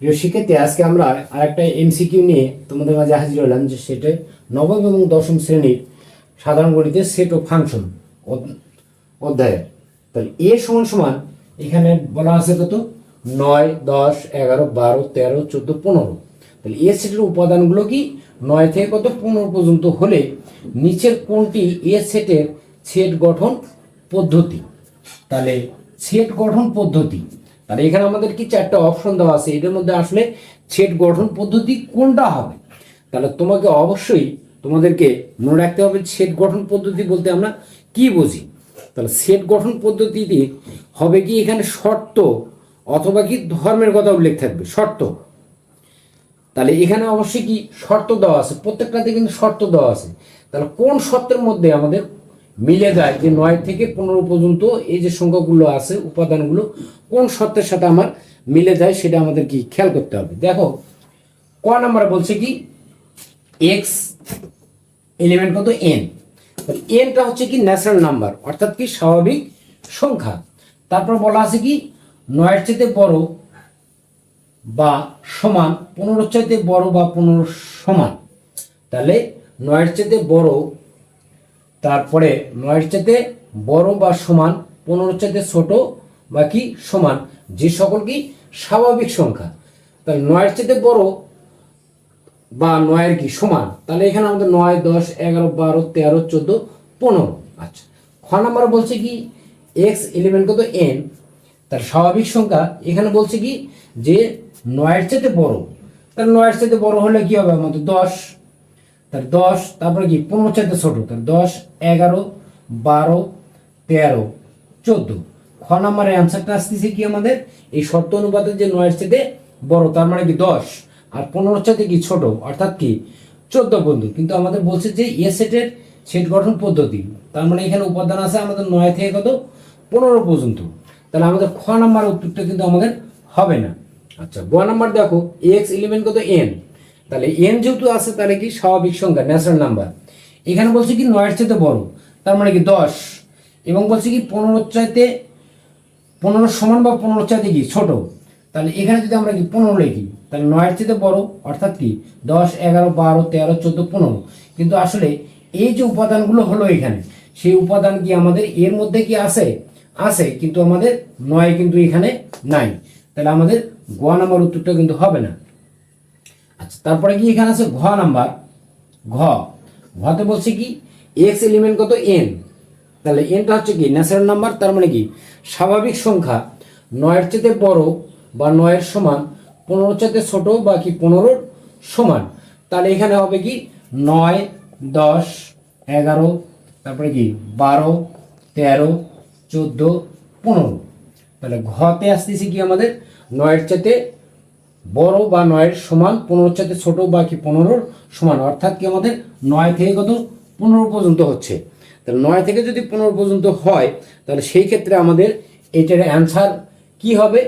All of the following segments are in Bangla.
প্রিয় শিক্ষার্থী আজকে আমরা আরেকটা এমসিকিউ নিয়ে তোমাদের মাঝে হাজির হলাম যে সেটা নবম এবং দশম শ্রেণির সাধারণ গণিতের সেট ও ফাংশন অধ্যায়ের। তাহলে এ সমান সমান এখানে বলা আছে কত? নয়, দশ, এগারো, বারো, তেরো, চোদ্দ, পনেরো। তাহলে এ সেটের উপাদানগুলো কি? নয় থেকে কত? পনেরো পর্যন্ত হলে নিচের কোনটি এ সেটের সেট গঠন পদ্ধতি? তাহলে সেট গঠন পদ্ধতি তাহলে এখানে আমাদের কি চারটা অপশন দেওয়া আছে? এটার মধ্যে আসলে ছেট গঠন পদ্ধতি কোনটা হবে? তাহলে তোমাকে অবশ্যই তোমাদেরকে মনে রাখতে হবে ছেট গঠন পদ্ধতি বলতে আমরা কি বুঝি? তাহলে সেট গঠন পদ্ধতিতে হবে কি এখানে শর্ত অথবা কি ধর্মের কথা উল্লেখ থাকবে? শর্ত। তাহলে এখানে অবশ্যই কি শর্ত দেওয়া আছে? প্রত্যেকটাতে কিন্তু শর্ত দেওয়া আছে। তাহলে কোন শর্তের মধ্যে আমাদের মিলে যায় যে নয় থেকে পনেরো পর্যন্ত এই যে সংখ্যাগুলো আছে, উপাদানগুলো কোন শর্তের সাথে আমার মিলে যায় সেটা আমাদের কি খেয়াল করতে হবে। দেখো, ক নাম্বারে বলছে কি এক্স এলিমেন্ট কত? এন এনটা হচ্ছে কি ন্যাচারাল নাম্বার অর্থাৎ কি স্বাভাবিক সংখ্যা। তারপর বলা আছে কি, নয়ের চাইতে বড় বা সমান, পনেরোর চাইতে বড় বা পনেরো সমান। তাহলে নয়ের চাইতে বড় তারপরে নয়ের চাইতে বড় বা সমান, পনেরো চাইতে ছোট বা কি সমান, যে সকল কি স্বাভাবিক সংখ্যা। তাহলে নয়ের চাইতে বড় বা নয়ের কি সমান, তাহলে এখানে আমাদের নয়, দশ, এগারো, বারো, তেরো, চোদ্দ, পনেরো। আচ্ছা খ নাম্বার বলছে কি, এক্স ইলেভেন কত এন তার স্বাভাবিক সংখ্যা এখানে বলছে কি, যে নয়ের চাইতে বড়। তাহলে নয়ের চাইতে বড় হলে কি হবে? আমাদের দশ। তার দশ, তারপরে কি? পনেরো চাইতে ছোট, তার দশ, এগারো, বারো, তেরো, চোদ্দ। খ নম্বরের অ্যান্সারটা আসতেছে কি আমাদের? এই শর্ত অনুপাতে যে নয়ের চাইতে বড়, তার মানে কি দশ? আর পনেরো চাইতে কি ছোট? অর্থাৎ কি? চোদ্দ বন্ধু। কিন্তু আমাদের বলছে যে এ সেটের সেট গঠন পদ্ধতি। তার মানে এখানে উপাদান আছে আমাদের নয় থেকে কত? পনেরো পর্যন্ত। তাহলে আমাদের খ নাম্বার উত্তরটা কিন্তু আমাদের হবে না। আচ্ছা গ নাম্বার দেখো এক্স ইলেভেন কত? এন তাহলে এন যেহেতু আছে, তাহলে কি স্বাভাবিক সংখ্যা ন্যাচারাল নাম্বার এখানে বলছে কি নয়ের চাইতে বড়, তার মানে কি দশ। এবং বলছে কি পনেরো চাইতে পনেরো সমান বা পনেরো চাইতে কি ছোট। তাহলে এখানে যদি আমরা কি পনেরো লিখি, তাহলে নয়ের চাইতে বড়, অর্থাৎ কি দশ, এগারো, বারো, তেরো, চোদ্দ, পনেরো। কিন্তু আসলে এই যে উপাদানগুলো হলো এখানে, সেই উপাদান কি আমাদের এর মধ্যে কি আছে? আছে, কিন্তু আমাদের নয় কিন্তু এখানে নাই। তাহলে আমাদের গ নাম্বার উত্তরটা কিন্তু হবে না। আচ্ছা তারপরে কি এখানে আছে ঘ নাম্বার? ঘ। ঘতে বলছে কি এক্স এলিমেন্ট কত? এন তাহলে এনটা হচ্ছে কি ন্যাচারাল নাম্বার তার মানে কি, স্বাভাবিক সংখ্যা নয়ের চেয়ে বড় বা নয়ের সমান পনেরো চাইতে ছোট বা কি পনেরোর সমান। তাহলে এখানে হবে কি, নয়, দশ, এগারো, তারপরে কি, বারো, তেরো, চোদ্দ, পনেরো। তাহলে ঘতে আসতেছে কি আমাদের, নয়ের চাইতে বড় বা নয়ের সমান পনেরোর চাইতে ছোট বা কি পনেরোর সমান, অর্থাৎ কি আমাদের নয় থেকে কত? পনেরো পর্যন্ত হচ্ছে। তাহলে নয় থেকে যদি পনেরো পর্যন্ত হয়, তাহলে সেই ক্ষেত্রে আমাদের এইটার অ্যান্সার কি হবে?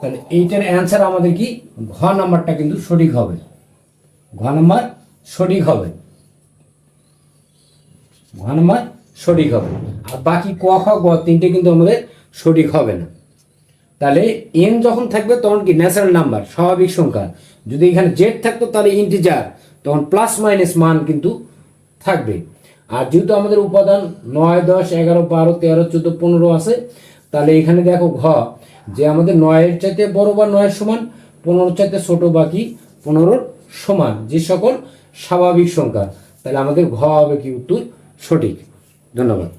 তাহলে এইটার অ্যান্সার আমাদের কি? ঘ নাম্বারটা কিন্তু সঠিক হবে। ঘ নাম্বার সঠিক হবে। ঘ নাম্বার সঠিক হবে। আর বাকি ক, খ, গ তিনটে কিন্তু আমাদের সঠিক হবে না। তাহলে এন যখন থাকবে তখন কি ন্যাচারাল নাম্বার স্বাভাবিক সংখ্যা। যদি এখানে জেড থাকতো তাহলে ইন্টিজার তখন প্লাস মাইনাস মান কিন্তু থাকবে। আর যেহেতু আমাদের উপাদান নয়, দশ, এগারো, বারো, তেরো, চোদ্দ, পনেরো আছে, তাহলে এখানে দেখো ঘ, যে আমাদের নয়ের চাইতে বড় বা নয়ের সমান, পনেরোর চাইতে ছোট বাকি পনেরোর সমান, যে সকল স্বাভাবিক সংখ্যা। তাহলে আমাদের ঘ হবে কি উত্তর সঠিক। ধন্যবাদ।